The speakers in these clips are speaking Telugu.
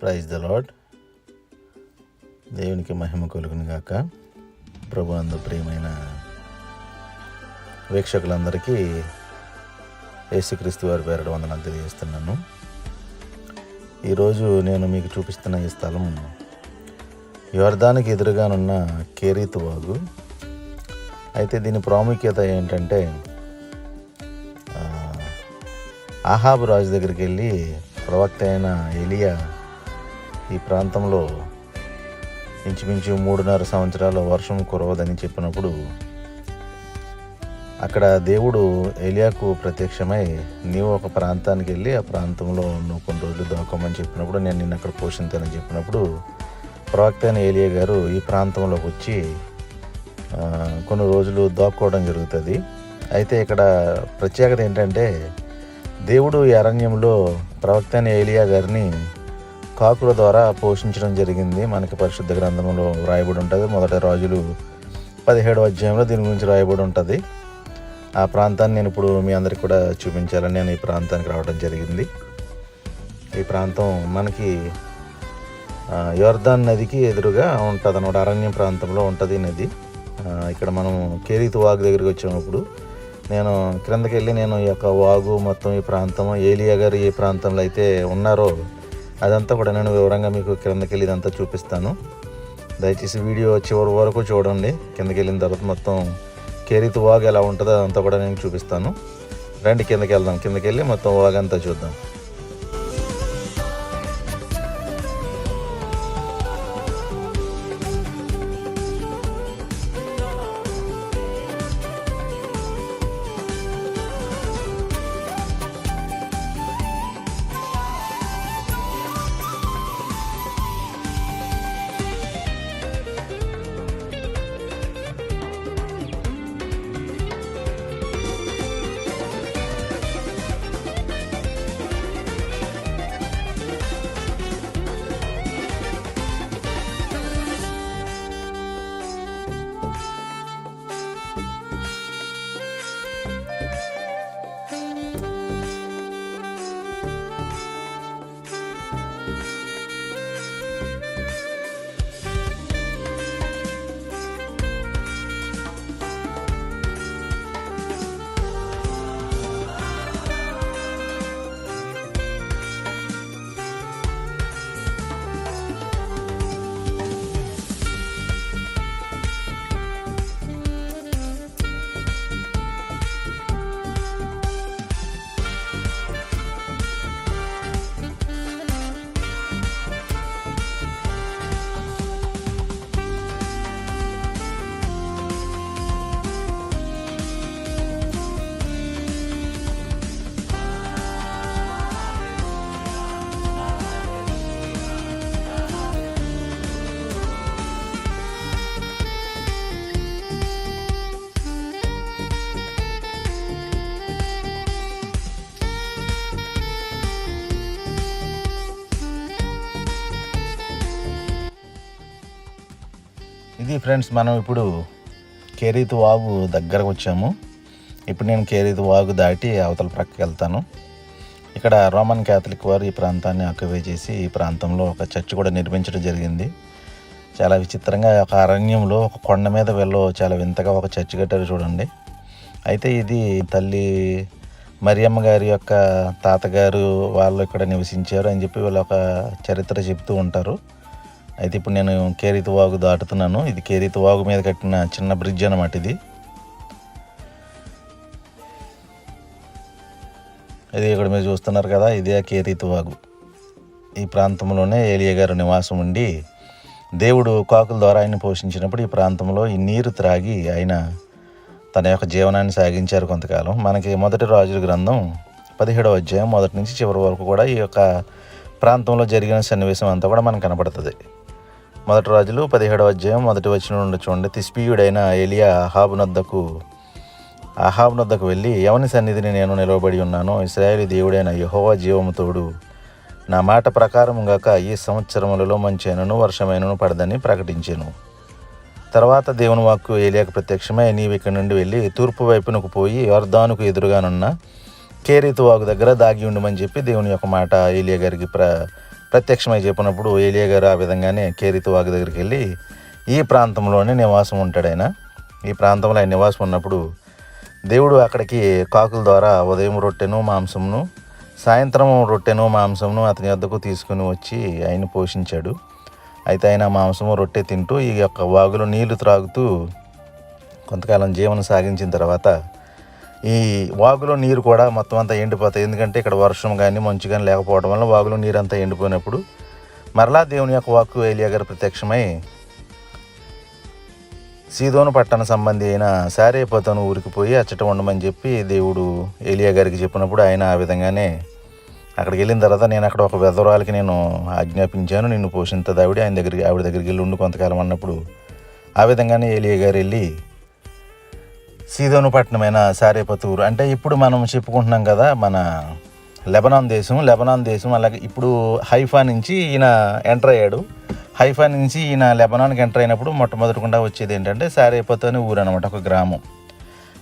ప్రైజ్ ద లాడ్ దేవునికి మహిమ కలుగును గాక. ప్రభు అందు ప్రియమైన వీక్షకులందరికీ యేసుక్రీస్తు వారి పేరడు వందనాలు తెలియజేస్తున్నాను. ఈరోజు నేను మీకు చూపిస్తున్న ఈ స్థలం యువర్ధానికి ఎదురుగానున్న కేరీతు వాగు. అయితే దీని ప్రాముఖ్యత ఏంటంటే ఆహాబు రాజు దగ్గరికి వెళ్ళి ప్రవక్త అయిన ఎలియా ఈ ప్రాంతంలో ఇంచుమించు మూడున్నర సంవత్సరాల వర్షం కురవదని చెప్పినప్పుడు అక్కడ దేవుడు ఎలియాకు ప్రత్యక్షమై నీవు ఒక ప్రాంతానికి వెళ్ళి ఆ ప్రాంతంలో నువ్వు కొన్ని రోజులు దాకోమని చెప్పినప్పుడు నేను నిన్న అక్కడ పోషించానని చెప్పినప్పుడు ప్రవక్త అయిన ఏలియా గారు ఈ ప్రాంతంలోకి వచ్చి కొన్ని రోజులు దాక్కోవడం జరుగుతుంది. అయితే ఇక్కడ ప్రత్యేకత ఏంటంటే దేవుడు ఈ అరణ్యంలో ప్రవక్త అయిన ఏలియా గారిని కాకుల ద్వారా పోషించడం జరిగింది. మనకి పరిశుద్ధ గ్రంథంలో రాయబడి ఉంటుంది. మొదటి రాజులు పదిహేడు అధ్యాయంలో దీని గురించి రాయబడి ఉంటుంది. ఆ ప్రాంతాన్ని నేను ఇప్పుడు మీ అందరికి కూడా చూపించాలని నేను ఈ ప్రాంతానికి రావడం జరిగింది. ఈ ప్రాంతం మనకి యోర్దాన్ నదికి ఎదురుగా ఉంటుంది అన్నమాట అరణ్యం ప్రాంతంలో ఉంటుంది ఈ నది. ఇక్కడ మనం కేరీతు వాగు దగ్గరికి వచ్చినప్పుడు నేను క్రిందకి వెళ్ళి నేను ఈ యొక్క వాగు మొత్తం ఈ ప్రాంతం ఏలియా గారు ఏ ప్రాంతంలో అయితే ఉన్నారో అదంతా కూడా నేను వివరంగా మీకు క్రిందకి వెళ్ళి ఇదంతా చూపిస్తాను. దయచేసి వీడియో చివరి వరకు చూడండి. కిందకి వెళ్ళిన తర్వాత మొత్తం కేరీతు వాగ్ ఎలా ఉంటుందో అదంతా కూడా నేను చూపిస్తాను. రండి కిందకి వెళ్దాం కిందకి వెళ్ళి మొత్తం వాగ్ అంతా చూద్దాం. ఫ్రెండ్స్ మనం ఇప్పుడు కేరీతు వాగు దగ్గరకు వచ్చాము. ఇప్పుడు నేను కేరీతు వాగు దాటి అవతల ప్రక్కకి వెళ్తాను. ఇక్కడ రోమన్ క్యాథలిక్ వారు ఈ ప్రాంతాన్ని ఆక్యుపై చేసి ఈ ప్రాంతంలో ఒక చర్చ్ కూడా నిర్మించడం జరిగింది. చాలా విచిత్రంగా ఒక అరణ్యంలో ఒక కొండ మీద వెళ్ళో చాలా వింతగా ఒక చర్చ్ కట్టారు చూడండి. అయితే ఇది తల్లి మరియమ్మ గారి యొక్క తాతగారు వాళ్ళు ఇక్కడ నివసించారు అని చెప్పి వీళ్ళు ఒక చరిత్ర చెప్తూ ఉంటారు. అయితే ఇప్పుడు నేను కేరీతు వాగు దాటుతున్నాను. ఇది కేరీతు వాగు మీద కట్టిన చిన్న బ్రిడ్జ్ అనమాట ఇది. ఇది ఇక్కడ మీరు చూస్తున్నారు కదా ఇదే కేరీతు వాగు ఈ ప్రాంతంలోనే ఏలియా గారు నివాసం ఉండి దేవుడు కాకుల ద్వారా ఆయన పోషించినప్పుడు ఈ ప్రాంతంలో ఈ నీరు త్రాగి ఆయన తన యొక్క జీవనాన్ని సాగించారు కొంతకాలం. మనకి మొదటి రాజుల గ్రంథం పదిహేడవ అధ్యాయం మొదటి నుంచి చివరి వరకు కూడా ఈ యొక్క ప్రాంతంలో జరిగిన సన్నివేశం అంతా కూడా మనకు కనపడుతుంది. మొదటి రాజులు పదిహేడవ అధ్యాయం మొదటి వచ్చిన నుండి చూడండి. తిస్పీయుడైన ఏలియా అహాబు నద్దకు నద్దకు వెళ్ళి ఎవని సన్నిధిని నేను నిలవబడి ఉన్నాను ఇస్రాయేలీ దేవుడైన యహోవా జీవము తోడు నా మాట ప్రకారం గాక ఈ సంవత్సరములలో మంచైనను వర్షమైనను పడదని ప్రకటించాను. తర్వాత దేవుని వాక్కు ఏలియాకు ప్రత్యక్షమై నీవు ఇక్కడి నుండి వెళ్ళి తూర్పు వైపునకు పోయి అర్ధానుకు ఎదురుగానున్న కేరీతు వాగు దగ్గర దాగి ఉండమని చెప్పి దేవుని యొక్క మాట ఏలియా గారికి ప్ర ప్రత్యక్షమై చెప్పినప్పుడు ఏలియా గారు ఆ విధంగానే కేరితో వాగు దగ్గరికి వెళ్ళి ఈ ప్రాంతంలోనే నివాసం ఉంటాడు ఆయన. ఈ ప్రాంతంలో ఆయన నివాసం ఉన్నప్పుడు దేవుడు అక్కడికి కాకుల ద్వారా ఉదయం రొట్టెను మాంసమును సాయంత్రం రొట్టెను మాంసమును అతని వద్దకు తీసుకుని వచ్చి ఆయన పోషించాడు. అయితే ఆయన మాంసము రొట్టె తింటూ ఈ యొక్క వాగులో నీళ్ళు త్రాగుతూ కొంతకాలం జీవనం సాగించిన తర్వాత ఈ వాగులో నీరు కూడా మొత్తం అంతా ఎండిపోతాయి. ఎందుకంటే ఇక్కడ వర్షం కానీ మంచు కానీ లేకపోవడం వల్ల వాగులో నీరు అంతా ఎండిపోయినప్పుడు మరలా దేవుని యొక్క వాక్కు ఏలియా గారు ప్రత్యక్షమై సీదోను పట్టణ సంబంధి అయిన సారేపతను ఊరికి పోయి అచ్చట ఉండమని చెప్పి దేవుడు ఏలియా గారికి చెప్పినప్పుడు ఆయన ఆ విధంగానే అక్కడికి వెళ్ళిన తర్వాత నేను అక్కడ ఒక వెధవరాలకి నేను ఆజ్ఞాపించాను. నిన్ను పోషించదు ఆవిడ ఆయన దగ్గరికి ఆవిడ దగ్గరికి వెళ్ళి ఉండి కొంతకాలం అన్నప్పుడు ఆ విధంగానే ఏలియా గారు వెళ్ళి సీదోనుపట్నమైన సారేపతూరు. అంటే ఇప్పుడు మనం చెప్పుకుంటున్నాం కదా మన లెబనాన్ దేశం లెబనాన్ దేశం అలాగే ఇప్పుడు హైఫా నుంచి ఈయన ఎంటర్ అయ్యాడు. హైఫా నుంచి ఈయన లెబనాన్కి ఎంటర్ అయినప్పుడు మొట్టమొదటికుండా వచ్చేది ఏంటంటే సారేపతు అనే ఊరు అనమాట ఒక గ్రామం.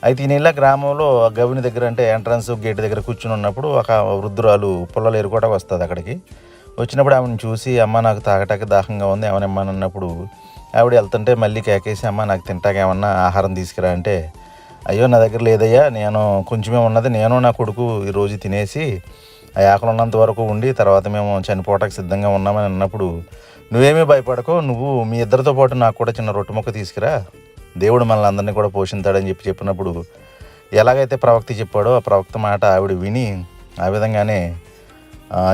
అయితే ఈయన ఇలా గ్రామంలో గవిని దగ్గర అంటే ఎంట్రన్స్ గేట్ దగ్గర కూర్చుని ఉన్నప్పుడు ఒక వృద్ధురాలు పుల్లలు ఎరుకోవడానికి వస్తుంది అక్కడికి. వచ్చినప్పుడు ఆమెను చూసి అమ్మ నాకు తాగటానికి దాహంగా ఉంది ఏమన్నా అన్నప్పుడు ఆవిడ వెళ్తుంటే మళ్ళీ కేకేసి అమ్మ నాకు తింటాక ఏమన్నా ఆహారం తీసుకురా అంటే అయ్యో నా దగ్గర లేదయ్యా నేను కొంచెమే ఉన్నది నేను నా కొడుకు ఈరోజు తినేసి ఆ ఆకలి ఉన్నంత వరకు ఉండి తర్వాత మేము చనిపోవటానికి సిద్ధంగా ఉన్నామని అన్నప్పుడు నువ్వేమీ భయపడకు నువ్వు మీ ఇద్దరితో పాటు నాకు కూడా చిన్న రొట్టె మొక్క తీసుకురా దేవుడు మనల్ని అందరినీ కూడా పోషించాడని చెప్పి చెప్పినప్పుడు ఎలాగైతే ప్రవక్త చెప్పాడో ఆ ప్రవక్త మాట ఆవిడ విని ఆ విధంగానే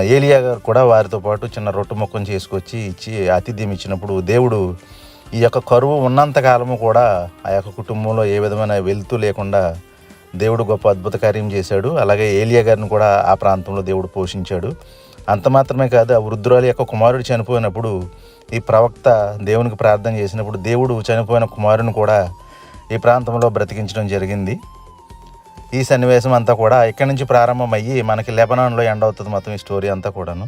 ఏలియా గారు కూడా వారితో పాటు చిన్న రొట్టె మొక్కను చేసుకొచ్చి ఇచ్చి ఆతిథ్యం ఇచ్చినప్పుడు దేవుడు ఈ యొక్క కరువు ఉన్నంత కాలము కూడా ఆ యొక్క కుటుంబంలో ఏ విధమైన వెలుతూ లేకుండా దేవుడు గొప్ప అద్భుత కార్యం చేశాడు. అలాగే ఏలియా గారిని కూడా ఆ ప్రాంతంలో దేవుడు పోషించాడు. అంత మాత్రమే కాదు ఆ వృద్ధురాలి యొక్క కుమారుడు చనిపోయినప్పుడు ఈ ప్రవక్త దేవునికి ప్రార్థన చేసినప్పుడు దేవుడు చనిపోయిన కుమారుని కూడా ఈ ప్రాంతంలో బ్రతికించడం జరిగింది. ఈ సన్నివేశం అంతా కూడా ఇక్కడి నుంచి ప్రారంభమయ్యి మనకి లెబనాన్లో ఎండ్ అవుతుంది మొత్తం ఈ స్టోరీ అంతా కూడాను.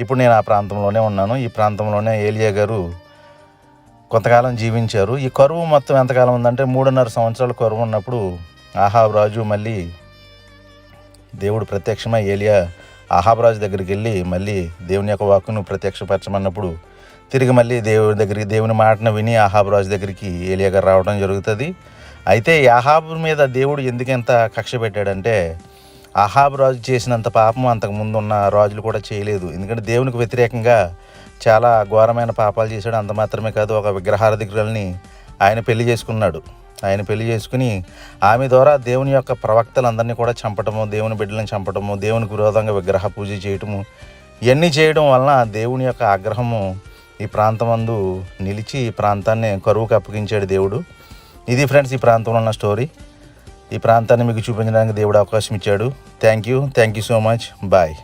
ఇప్పుడు నేను ఆ ప్రాంతంలోనే ఉన్నాను. ఈ ప్రాంతంలోనే ఏలియా గారు కొంతకాలం జీవించారు. ఈ కరువు మొత్తం ఎంతకాలం ఉందంటే మూడున్నర సంవత్సరాల కరువు ఉన్నప్పుడు ఆహాబ్ రాజు మళ్ళీ దేవుడు ప్రత్యక్షమై ఏలియా ఆహాబ్ రాజు దగ్గరికి వెళ్ళి మళ్ళీ దేవుని యొక్క వాక్కును ప్రత్యక్షపరచమన్నప్పుడు తిరిగి మళ్ళీ దేవుని దగ్గరికి దేవుని మాటను విని ఆహాబ్ రాజు దగ్గరికి ఏలియా గారు రావడం జరుగుతుంది. అయితే ఆహాబ్ మీద దేవుడు ఎందుకంత కక్ష పెట్టాడంటే ఆహాబు రాజు చేసినంత పాపం అంతకుముందు ఉన్న రాజులు కూడా చేయలేదు. ఎందుకంటే దేవునికి వ్యతిరేకంగా చాలా ఘోరమైన పాపాలు చేశాడు. అంత మాత్రమే కాదు ఒక విగ్రహారధికులని ఆయన పెళ్ళి చేసుకున్నాడు. ఆయన పెళ్ళి చేసుకుని ఆమె ద్వారా దేవుని యొక్క ప్రవక్తలందరినీ కూడా చంపటము దేవుని బిడ్డలను చంపటము దేవునికి విరోధంగా విగ్రహ పూజ చేయటము ఇవన్నీ చేయడం వలన దేవుని యొక్క ఆగ్రహము ఈ ప్రాంతమందు నిలిచి ఈ ప్రాంతాన్ని కరువుకు అప్పగించాడు దేవుడు. ఇది ఫ్రెండ్స్ ఈ ప్రాంతంలో ఉన్న స్టోరీ. ఈ ప్రాంతాన్ని మీకు చూపించడానికి దేవుడు అవకాశం ఇచ్చాడు. Thank you. Thank you so much. Bye.